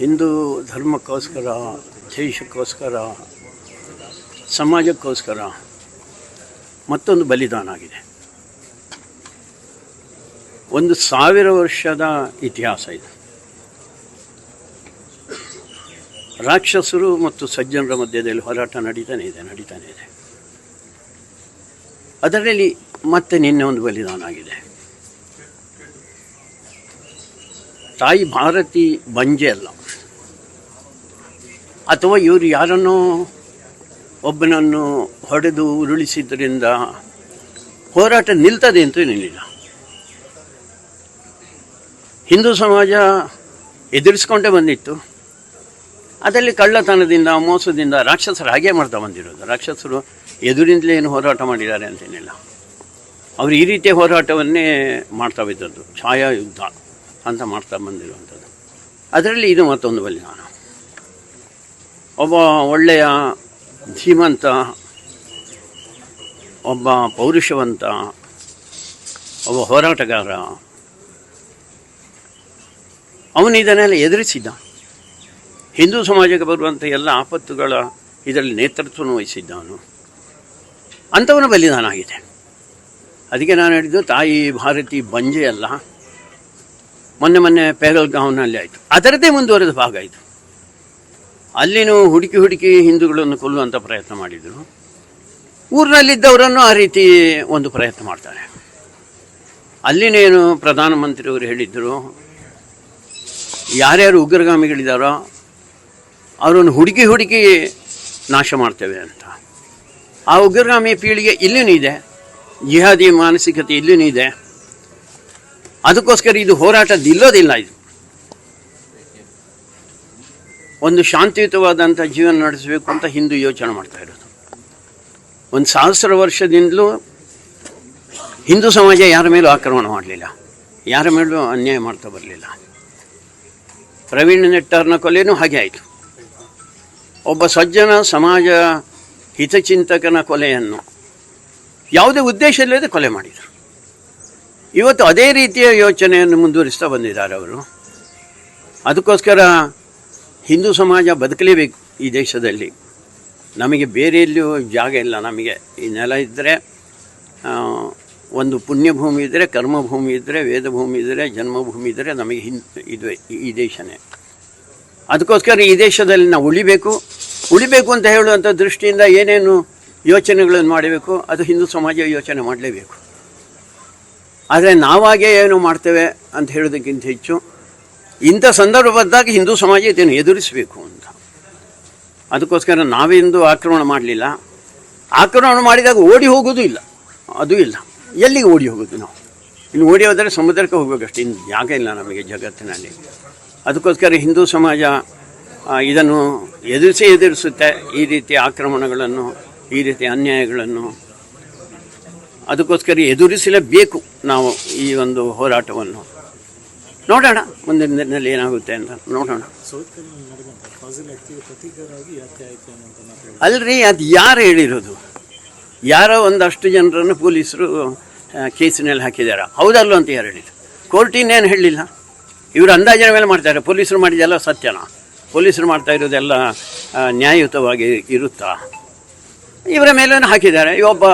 ಹಿಂದೂ ಧರ್ಮಕ್ಕೋಸ್ಕರ ದೇಶಕ್ಕೋಸ್ಕರ ಸಮಾಜಕ್ಕೋಸ್ಕರ ಮತ್ತೊಂದು ಬಲಿದಾನ ಆಗಿದೆ. ಒಂದು ಸಾವಿರ ವರ್ಷದ ಇತಿಹಾಸ ಇದು. ರಾಕ್ಷಸರು ಮತ್ತು ಸಜ್ಜನರ ಮಧ್ಯದಲ್ಲಿ ಹೋರಾಟ ನಡೀತಾನೆ ಇದೆ ನಡೀತಾನೆ ಇದೆ. ಅದರಲ್ಲಿ ಮತ್ತೆ ನಿನ್ನೆ ಒಂದು ಬಲಿದಾನ ಆಗಿದೆ. ತಾಯಿ ಭಾರತಿ ಬಂಜೆ ಅಲ್ಲ. ಅಥವಾ ಇವರು ಯಾರನ್ನೋ ಒಬ್ಬನನ್ನು ಹೊಡೆದು ಉರುಳಿಸಿದ್ರಿಂದ ಹೋರಾಟ ನಿಲ್ತದೆ ಅಂತ ನಿಲ್ಲಿಲ್ಲ ಹಿಂದೂ ಸಮಾಜ ಎದುರಿಸ್ಕೊಂಡೇ ಬಂದಿತ್ತು. ಅದರಲ್ಲಿ ಕಳ್ಳತನದಿಂದ, ಮೋಸದಿಂದ ರಾಕ್ಷಸರು ಹಾಗೆ ಮಾಡ್ತಾ ಬಂದಿರೋದು. ರಾಕ್ಷಸರು ಎದುರಿಂದಲೇ ಏನು ಹೋರಾಟ ಮಾಡಿದ್ದಾರೆ ಅಂತೇನಿಲ್ಲ ಅವರು ಈ ರೀತಿಯ ಹೋರಾಟವನ್ನೇ ಮಾಡ್ತಾ ಬಿದ್ದದ್ದು ಛಾಯಾ ಯುದ್ಧ ಅಂತ ಮಾಡ್ತಾ ಬಂದಿರುವಂಥದ್ದು. ಅದರಲ್ಲಿ ಇದು ಮತ್ತೊಂದು ಬಲಿದಾನ. ಒಬ್ಬ ಒಳ್ಳೆಯ ಧೀಮಂತ, ಒಬ್ಬ ಪೌರುಷವಂತ, ಒಬ್ಬ ಹೋರಾಟಗಾರ, ಅವನು ಇದನ್ನೆಲ್ಲ ಎದುರಿಸಿದ್ದ. ಹಿಂದೂ ಸಮಾಜಕ್ಕೆ ಬರುವಂಥ ಎಲ್ಲ ಆಪತ್ತುಗಳ ಇದರಲ್ಲಿ ನೇತೃತ್ವವನ್ನು ವಹಿಸಿದ್ದವನು. ಅಂಥವನ ಬಲಿದಾನ ಆಗಿದೆ. ಅದಕ್ಕೆ ನಾನು ಹೇಳಿದ್ದು ತಾಯಿ ಭಾರತಿ ಬಂಜೆ ಅಲ್ಲ. ಮೊನ್ನೆ ಮೊನ್ನೆ ಪೇಗಲ್ಗಾಂವ್ನಲ್ಲಿ ಆಯಿತು. ಅದರದ್ದೇ ಮುಂದುವರೆದ ಭಾಗ ಇದು. ಅಲ್ಲಿನೂ ಹುಡುಕಿ ಹುಡುಕಿ ಹಿಂದೂಗಳನ್ನು ಕೊಲ್ಲುವಂಥ ಪ್ರಯತ್ನ ಮಾಡಿದರು. ಊರಿನಲ್ಲಿದ್ದವರನ್ನು ಆ ರೀತಿ ಒಂದು ಪ್ರಯತ್ನ ಮಾಡ್ತಾರೆ. ಅಲ್ಲಿನೇನು ಪ್ರಧಾನಮಂತ್ರಿಯವರು ಹೇಳಿದ್ದರು ಯಾರ್ಯಾರು ಉಗ್ರಗಾಮಿಗಳಿದ್ದಾರೋ ಅವರನ್ನು ಹುಡುಕಿ ಹುಡುಕಿ ನಾಶ ಮಾಡ್ತೇವೆ ಅಂತ. ಆ ಉಗ್ರಗಾಮಿ ಪೀಳಿಗೆ ಇಲ್ಲಿನೂ ಇದೆ. ಜಿಹಾದಿ ಮಾನಸಿಕತೆ ಇಲ್ಲಿನೂ ಇದೆ. ಅದಕ್ಕೋಸ್ಕರ ಇದು ಹೋರಾಟ ನಿಲ್ಲೋದಿಲ್ಲ ಇದು. ಒಂದು ಶಾಂತಿಯುತವಾದಂಥ ಜೀವನ ನಡೆಸಬೇಕು ಅಂತ ಹಿಂದೂ ಯೋಚನೆ ಮಾಡ್ತಾ ಇರೋದು. ಒಂದು ಸಹಸ್ರ ವರ್ಷದಿಂದಲೂ ಹಿಂದೂ ಸಮಾಜ ಯಾರ ಮೇಲೂ ಆಕ್ರಮಣ ಮಾಡಲಿಲ್ಲ. ಯಾರ ಮೇಲೂ ಅನ್ಯಾಯ ಮಾಡ್ತಾ ಬರಲಿಲ್ಲ. ಪ್ರವೀಣ್ ನೆಟ್ಟರ್ನ ಕೊಲೆಯೂ ಹಾಗೆ ಆಯಿತು. ಒಬ್ಬ ಸಜ್ಜನ ಸಮಾಜ ಹಿತಚಿಂತಕನ ಕೊಲೆಯನ್ನು ಯಾವುದೇ ಉದ್ದೇಶ ಇಲ್ಲದೆ ಕೊಲೆ ಮಾಡಿದರು. ಇವತ್ತು ಅದೇ ರೀತಿಯ ಯೋಚನೆಯನ್ನು ಮುಂದುವರಿಸ್ತಾ ಬಂದಿದ್ದಾರೆ ಅವರು. ಅದಕ್ಕೋಸ್ಕರ ಹಿಂದೂ ಸಮಾಜ ಬದುಕಲೇಬೇಕು ಈ ದೇಶದಲ್ಲಿ. ನಮಗೆ ಬೇರೆ ಎಲ್ಲಿಯೂ ಜಾಗ ಇಲ್ಲ ನಮಗೆ. ಈ ನೆಲ ಇದ್ದರೆ ಒಂದು ಪುಣ್ಯಭೂಮಿ ಇದ್ದರೆ ಕರ್ಮಭೂಮಿ ಇದ್ದರೆ ವೇದಭೂಮಿ ಇದ್ದರೆ ಜನ್ಮಭೂಮಿ ಇದ್ದರೆ ನಮಗೆ ಹಿಂದ್ ಇದು ಈ ದೇಶನೇ. ಅದಕ್ಕೋಸ್ಕರ ಈ ದೇಶದಲ್ಲಿ ನಾವು ಉಳಿಬೇಕು. ಉಳಿಬೇಕು ಅಂತ ಹೇಳುವಂಥ ದೃಷ್ಟಿಯಿಂದ ಏನೇನು ಯೋಚನೆಗಳನ್ನು ಮಾಡಬೇಕು, ಅದು ಹಿಂದೂ ಸಮಾಜ ಯೋಚನೆ ಮಾಡಲೇಬೇಕು. ಆದರೆ ನಾವಾಗೇ ಏನು ಮಾಡ್ತೇವೆ ಅಂತ ಹೇಳೋದಕ್ಕಿಂತ ಹೆಚ್ಚು ಇಂಥ ಸಂದರ್ಭ ಬಂದಾಗ ಹಿಂದೂ ಸಮಾಜ ಇದನ್ನು ಎದುರಿಸಬೇಕು ಅಂತ. ಅದಕ್ಕೋಸ್ಕರ ನಾವೆಂದು ಆಕ್ರಮಣ ಮಾಡಲಿಲ್ಲ. ಆಕ್ರಮಣ ಮಾಡಿದಾಗ ಓಡಿ ಹೋಗೋದು ಇಲ್ಲ. ಅದು ಇಲ್ಲ. ಎಲ್ಲಿಗೆ ಓಡಿ ಹೋಗೋದು ನಾವು? ಇನ್ನು ಓಡಿ ಹೋದರೆ ಸಮುದ್ರಕ್ಕೆ ಹೋಗಬೇಕಷ್ಟೇ. ಇನ್ನು ಜಾಗ ಇಲ್ಲ ನಮಗೆ ಜಗತ್ತಿನಲ್ಲಿ. ಅದಕ್ಕೋಸ್ಕರ ಹಿಂದೂ ಸಮಾಜ ಇದನ್ನು ಎದುರಿಸಿ ಎದುರಿಸುತ್ತೆ. ಈ ರೀತಿ ಆಕ್ರಮಣಗಳನ್ನು, ಈ ರೀತಿ ಅನ್ಯಾಯಗಳನ್ನು ಅದಕ್ಕೋಸ್ಕರ ಎದುರಿಸಲೇಬೇಕು ನಾವು ಈ ಒಂದು ಹೋರಾಟವನ್ನು. ನೋಡೋಣ, ಮುಂದಿನ ದಿನದಲ್ಲಿ ಏನಾಗುತ್ತೆ ಅಂತ ನೋಡೋಣ. ಅಲ್ರಿ, ಅದು ಯಾರು ಹೇಳಿರೋದು? ಯಾರೋ ಒಂದಷ್ಟು ಜನರನ್ನು ಪೊಲೀಸರು ಕೇಸಿನಲ್ಲಿ ಹಾಕಿದ್ದಾರೆ. ಹೌದಲ್ಲೋ ಅಂತ ಯಾರು ಹೇಳಿದ್ರು ಕೋರ್ಟಿನೇನು ಹೇಳಲಿಲ್ಲ? ಇವರು ಅಂದಾಜಿನ ಮೇಲೆ ಮಾಡ್ತಾರೆ. ಪೊಲೀಸರು ಮಾಡಿದೆಲ್ಲ ಸತ್ಯನ? ಪೊಲೀಸರು ಮಾಡ್ತಾ ಇರೋದೆಲ್ಲ ನ್ಯಾಯಯುತವಾಗಿ ಇರುತ್ತಾ? ಇವರ ಮೇಲೇನು ಹಾಕಿದ್ದಾರೆ. ಇವೊಬ್ಬ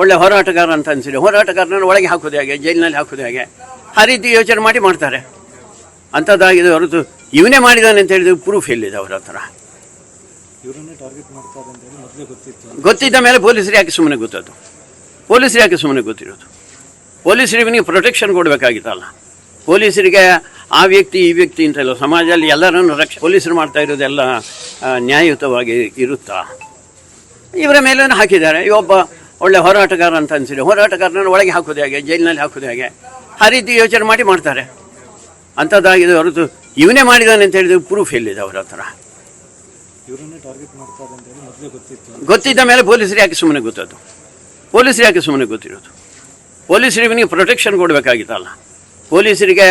ಒಳ್ಳೆ ಹೋರಾಟಗಾರ ಅಂತ ಅನಿಸಿದೆ. ಹೋರಾಟಗಾರನ ಒಳಗೆ ಹಾಕೋದು ಹೇಗೆ? ಜೈಲಿನಲ್ಲಿ ಹಾಕೋದು ಹೇಗೆ? ಆ ರೀತಿ ಯೋಚನೆ ಮಾಡಿ ಮಾಡ್ತಾರೆ. ಅಂಥದ್ದಾಗಿದೆ ಹೊರತು ಇವನೇ ಮಾಡಿದಾನೆ ಅಂತ ಹೇಳಿದ್ರು ಪ್ರೂಫ್ ಎಲ್ಲಿದೆ ಅವರ ಹತ್ರ? ಗೊತ್ತಿದ್ದ ಮೇಲೆ ಪೊಲೀಸರು ಯಾಕೆ ಸುಮ್ಮನೆ ಗೊತ್ತದ್ದು ಪೊಲೀಸರು ಯಾಕೆ ಸುಮ್ಮನೆ ಗೊತ್ತಿರೋದು? ಪೊಲೀಸರು ಇವನಿಗೆ ಪ್ರೊಟೆಕ್ಷನ್ ಕೊಡಬೇಕಾಗಿತ್ತಲ್ಲ. ಪೊಲೀಸರಿಗೆ ಆ ವ್ಯಕ್ತಿ ಈ ವ್ಯಕ್ತಿ ಅಂತ ಇಲ್ಲ ಸಮಾಜದಲ್ಲಿ ಎಲ್ಲರನ್ನು ರಕ್ಷ ಪೊಲೀಸರು ಮಾಡ್ತಾ ಇರೋದೆಲ್ಲ ನ್ಯಾಯಯುತವಾಗಿ ಇರುತ್ತಾ? ಇವರ ಮೇಲೇನು ಹಾಕಿದ್ದಾರೆ. ಇವೊಬ್ಬ ಒಳ್ಳೆ ಹೋರಾಟಗಾರ ಅಂತ ಅನಿಸಿದೆ. ಹೋರಾಟಗಾರನ ಒಳಗೆ ಹಾಕೋದು ಹೇಗೆ? ಜೈಲಿನಲ್ಲಿ ಹಾಕೋದು ಹೇಗೆ? ಆ ರೀತಿ ಯೋಚನೆ ಮಾಡಿ ಮಾಡ್ತಾರೆ. ಅಂಥದ್ದಾಗಿದೆ ಹೊರತು ಇವನೇ ಮಾಡಿದಾನೆ ಅಂತ ಹೇಳಿದ್ರೆ ಪ್ರೂಫ್ ಎಲ್ಲಿದೆ ಅವರ ಹತ್ರ? ಗೊತ್ತಿದ್ದ ಮೇಲೆ ಪೊಲೀಸರು ಯಾಕೆ ಸುಮ್ಮನೆ ಗೊತ್ತದ್ದು ಪೊಲೀಸರು ಯಾಕೆ ಸುಮ್ಮನೆ ಗೊತ್ತಿರೋದು ಪೊಲೀಸರು ಇವನಿಗೆ ಪ್ರೊಟೆಕ್ಷನ್ ಕೊಡಬೇಕಾಗಿತ್ತಲ್ಲ. ಪೊಲೀಸರಿಗೆ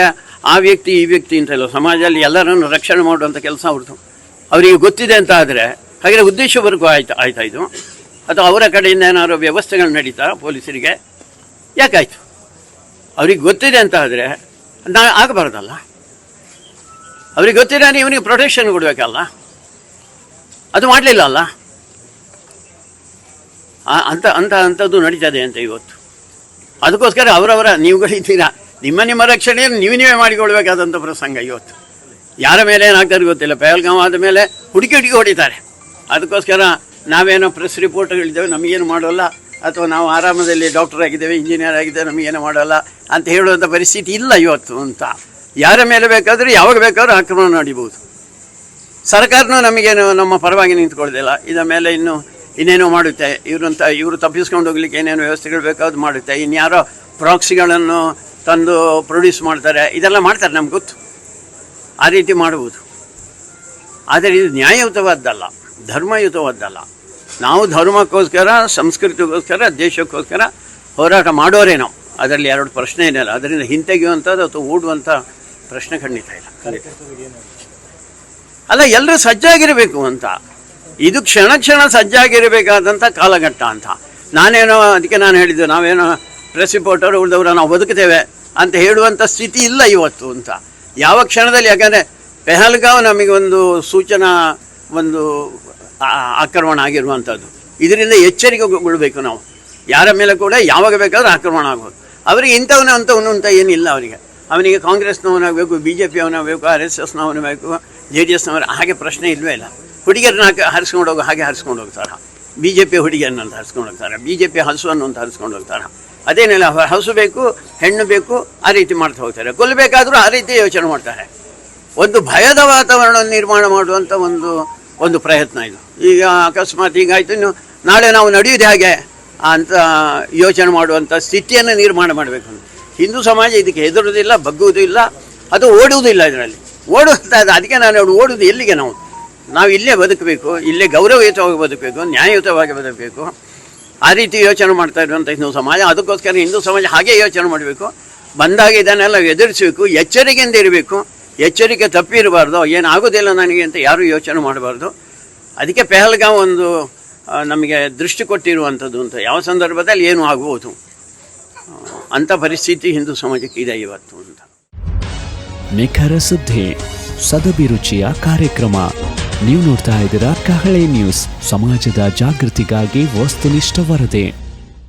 ಆ ವ್ಯಕ್ತಿ ಈ ವ್ಯಕ್ತಿ ಅಂತ ಇಲ್ಲ. ಸಮಾಜದಲ್ಲಿ ಎಲ್ಲರನ್ನು ರಕ್ಷಣೆ ಮಾಡುವಂಥ ಕೆಲಸ ಅವ್ರದ್ದು. ಅವರಿಗೆ ಗೊತ್ತಿದೆ ಅಂತ ಆದರೆ ಹಾಗೆ ಉದ್ದೇಶವರೆಗೂ ಆಯ್ತು ಆಯ್ತಾ ಇದು? ಅಥವಾ ಅವರ ಕಡೆಯಿಂದ ಏನಾದರೂ ವ್ಯವಸ್ಥೆಗಳು ನಡೀತಾ ಪೊಲೀಸರಿಗೆ? ಯಾಕಾಯಿತು? ಅವ್ರಿಗೆ ಗೊತ್ತಿದೆ ಅಂತ ಆದರೆ ನಾ ಆಗಬಾರ್ದಲ್ಲ? ಅವ್ರಿಗೆ ಗೊತ್ತಿಲ್ಲ ಇವನಿಗೆ ಪ್ರೊಟೆಕ್ಷನ್ ಕೊಡಬೇಕಲ್ಲ? ಅದು ಮಾಡಲಿಲ್ಲ ಅಲ್ಲ? ಅಂತ ಅಂತ ಅಂಥದ್ದು ನಡೀತದೆ ಅಂತ ಇವತ್ತು. ಅದಕ್ಕೋಸ್ಕರ ಅವರವರ ನೀವುಗಳಿದ್ದೀರಾ ನಿಮ್ಮ ನಿಮ್ಮ ರಕ್ಷಣೆಯನ್ನು ನೀವು ನೀವೇ ಮಾಡಿಕೊಳ್ಬೇಕಾದಂಥ ಪ್ರಸಂಗ ಇವತ್ತು. ಯಾರ ಮೇಲೆ ಏನಾಗ್ತಾರೆ ಗೊತ್ತಿಲ್ಲ. ಪಹಲ್ಗಾಮ್ ಆದ ಮೇಲೆ ಹುಡುಕಿ ಹುಡುಕಿ ಹೊಡಿತಾರೆ. ಅದಕ್ಕೋಸ್ಕರ ನಾವೇನೋ ಪ್ರೆಸ್ ರಿಪೋರ್ಟ್ಗಳಿದ್ದೇವೆ ನಮಗೇನು ಮಾಡೋಲ್ಲ. ಅಥವಾ ನಾವು ಆರಾಮದಲ್ಲಿ ಡಾಕ್ಟರ್ ಆಗಿದ್ದೇವೆ, ಇಂಜಿನಿಯರ್ ಆಗಿದ್ದೇವೆ, ನಮಗೇನು ಮಾಡೋಲ್ಲ ಅಂತ ಹೇಳುವಂಥ ಪರಿಸ್ಥಿತಿ ಇಲ್ಲ ಇವತ್ತು ಅಂತ. ಯಾರ ಮೇಲೆ ಬೇಕಾದರೂ, ಯಾವಾಗ ಬೇಕಾದ್ರೂ ಆಕ್ರಮಣ ನಡಿಬೋದು ಸರ್ಕಾರನೂ ನಮಗೇನು, ನಮ್ಮ ಪರವಾಗಿ ನಿಂತ್ಕೊಳ್ಳೋದಿಲ್ಲ. ಇದರ ಮೇಲೆ ಇನ್ನು ಇನ್ನೇನೋ ಮಾಡುತ್ತೆ. ಇವರಂತ ಇವರು ತಪ್ಪಿಸ್ಕೊಂಡು ಹೋಗ್ಲಿಕ್ಕೆ ಏನೇನು ವ್ಯವಸ್ಥೆಗಳು ಬೇಕಾದ್ರು ಮಾಡುತ್ತೆ. ಇನ್ಯಾರೋ ಪ್ರಾಕ್ಸಿಗಳನ್ನು ತಂದು ಪ್ರೊಡ್ಯೂಸ್ ಮಾಡ್ತಾರೆ, ಇದೆಲ್ಲ ಮಾಡ್ತಾರೆ ನಮ್ಗೆ ಗೊತ್ತು. ಆ ರೀತಿ ಮಾಡುವುದು ಆದರೆ ಇದು ನ್ಯಾಯಯುತವಾದ್ದಲ್ಲ, ಧರ್ಮಯುತವಾದ್ದಲ್ಲ. ನಾವು ಧರ್ಮಕ್ಕೋಸ್ಕರ, ಸಂಸ್ಕೃತಿಗೋಸ್ಕರ, ದೇಶಕ್ಕೋಸ್ಕರ ಹೋರಾಟ ಮಾಡೋರೇ ನಾವು. ಅದರಲ್ಲಿ ಎರಡು ಪ್ರಶ್ನೆ ಏನಿಲ್ಲ ಅದರಿಂದ ಹಿಂತೆಗೆಯುವಂಥದ್ದು ಅಥವಾ ಓಡುವಂಥ ಪ್ರಶ್ನೆ ಖಂಡಿತ ಇಲ್ಲ. ಅಲ್ಲ, ಎಲ್ಲರೂ ಸಜ್ಜಾಗಿರಬೇಕು ಅಂತ. ಇದು ಕ್ಷಣ ಕ್ಷಣ ಸಜ್ಜಾಗಿರಬೇಕಾದಂಥ ಕಾಲಘಟ್ಟ ಅಂತ. ನಾನೇನೋ, ಅದಕ್ಕೆ ನಾನು ಹೇಳಿದ್ದು, ನಾವೇನೋ ಪ್ರೆಸ್ ರಿಪೋರ್ಟರ್ ಉಳಿದವರು, ನಾವು ಬದುಕ್ತೇವೆ ಅಂತ ಹೇಳುವಂಥ ಸ್ಥಿತಿ ಇಲ್ಲ ಇವತ್ತು ಅಂತ. ಯಾವ ಕ್ಷಣದಲ್ಲಿ? ಯಾಕಂದರೆ, ಪೆಹಲ್ಗಾವ್ ನಮಗೆ ಒಂದು ಸೂಚನಾ, ಒಂದು ಆಕ್ರಮಣ ಆಗಿರುವಂಥದ್ದು. ಇದರಿಂದ ಎಚ್ಚರಿಕೆಗೊಳ್ಬೇಕು ನಾವು. ಯಾರ ಮೇಲೆ ಕೂಡ ಯಾವಾಗ ಬೇಕಾದರೂ ಆಕ್ರಮಣ ಆಗ್ಬೋದು. ಅವರಿಗೆ ಇಂಥವನು ಅಂಥವನು ಅಂತ ಏನಿಲ್ಲ ಅವರಿಗೆ. ಅವನಿಗೆ ಕಾಂಗ್ರೆಸ್ನವನಾಗಬೇಕು ಬಿ ಜೆ ಪಿಯವನಾಗಬೇಕು ಆರ್ ಎಸ್ ಎಸ್ನವನಾಗಬೇಕು, ಜೆ ಡಿ ಎಸ್ನವರ, ಹಾಗೆ ಪ್ರಶ್ನೆ ಇಲ್ಲವೇ ಇಲ್ಲ. ಹುಡುಗಿಯರನ್ನ ಹಾಕಿ ಹರಿಸ್ಕೊಂಡು ಹೋಗೋ, ಹಾಗೆ ಹರಿಸ್ಕೊಂಡು ಹೋಗ್ತಾರೆ. ಬಿ ಜೆ ಪಿ ಹುಡುಗಿಯನ್ನು ಅಂತ ಹರಿಸ್ಕೊಂಡು ಹೋಗ್ತಾರೆ. ಬಿ ಜೆ ಪಿ ಹಸುವನ್ನು ಅಂತ ಹರಿಸ್ಕೊಂಡು ಹೋಗ್ತಾರೆ ಅದೇನೆಲ್ಲ ಹಸು ಬೇಕು, ಹೆಣ್ಣು ಬೇಕು, ಆ ರೀತಿ ಮಾಡ್ತಾ ಹೋಗ್ತಾರೆ. ಕೊಲ್ಲಬೇಕಾದರೂ ಆ ರೀತಿ ಯೋಚನೆ ಮಾಡ್ತಾರೆ. ಒಂದು ಭಯದ ವಾತಾವರಣವನ್ನು ನಿರ್ಮಾಣ ಮಾಡುವಂಥ ಒಂದು ಒಂದು ಪ್ರಯತ್ನ ಇದು. ಈಗ ಅಕಸ್ಮಾತ್ ಹೀಗಾಯ್ತು. ಇನ್ನು ನಾಳೆ ನಾವು ನಡೆಯೋದು ಹೇಗೆ ಅಂತ ಯೋಚನೆ ಮಾಡುವಂಥ ಸ್ಥಿತಿಯನ್ನು ನಿರ್ಮಾಣ ಮಾಡಬೇಕು. ಹಿಂದೂ ಸಮಾಜ ಇದಕ್ಕೆ ಹೆದರುವುದಿಲ್ಲ ಬಗ್ಗುವುದಿಲ್ಲ ಅದು ಓಡುವುದಿಲ್ಲ ಇದರಲ್ಲಿ. ಓಡುವಂಥ ಅದಕ್ಕೆ ನಾನು ಓಡುವುದು ಎಲ್ಲಿಗೆ ನಾವು? ನಾವು ಇಲ್ಲೇ ಬದುಕಬೇಕು, ಇಲ್ಲೇ ಗೌರವಯುತವಾಗಿ ಬದುಕಬೇಕು, ನ್ಯಾಯಯುತವಾಗಿ ಬದುಕಬೇಕು. ಆ ರೀತಿ ಯೋಚನೆ ಮಾಡ್ತಾ ಇರುವಂಥ ಹಿಂದೂ ಸಮಾಜ. ಅದಕ್ಕೋಸ್ಕರ ಹಿಂದೂ ಸಮಾಜ ಹಾಗೆ ಯೋಚನೆ ಮಾಡಬೇಕು. ಬಂದಾಗ ಇದನ್ನೆಲ್ಲ ಎದುರಿಸಬೇಕು, ಎಚ್ಚರಿಕೆಯಿಂದ ಇರಬೇಕು. ಎಚ್ಚರಿಕೆ ತಪ್ಪಿರಬಾರ್ದು ಏನಾಗೋದಿಲ್ಲ ನನಗೆ ಅಂತ ಯಾರೂ ಯೋಚನೆ ಮಾಡಬಾರ್ದು. ಅದಕ್ಕೆ ಪೆಹಲ್ಗಾಂವ್ ಒಂದು ನಮಗೆ ದೃಷ್ಟಿ ಕೊಟ್ಟಿರುವಂಥದ್ದು ಅಂತ. ಯಾವ ಸಂದರ್ಭದಲ್ಲಿ ಏನು ಆಗ್ಬೋದು. ಅಂಥ ಪರಿಸ್ಥಿತಿ ಹಿಂದೂ ಸಮಾಜಕ್ಕೆ ಇದೆ ಇವತ್ತು ಅಂತ. ನಿಖರ ಸುದ್ದಿ ಸದಭಿರುಚಿಯ ಕಾರ್ಯಕ್ರಮ. ನೀವು ನೋಡ್ತಾ ಇದ್ದೀರಾ ಕಹಳೆ ನ್ಯೂಸ್. ಸಮಾಜದ ಜಾಗೃತಿಗಾಗಿ ವಸ್ತುನಿಷ್ಠ ವರದಿ.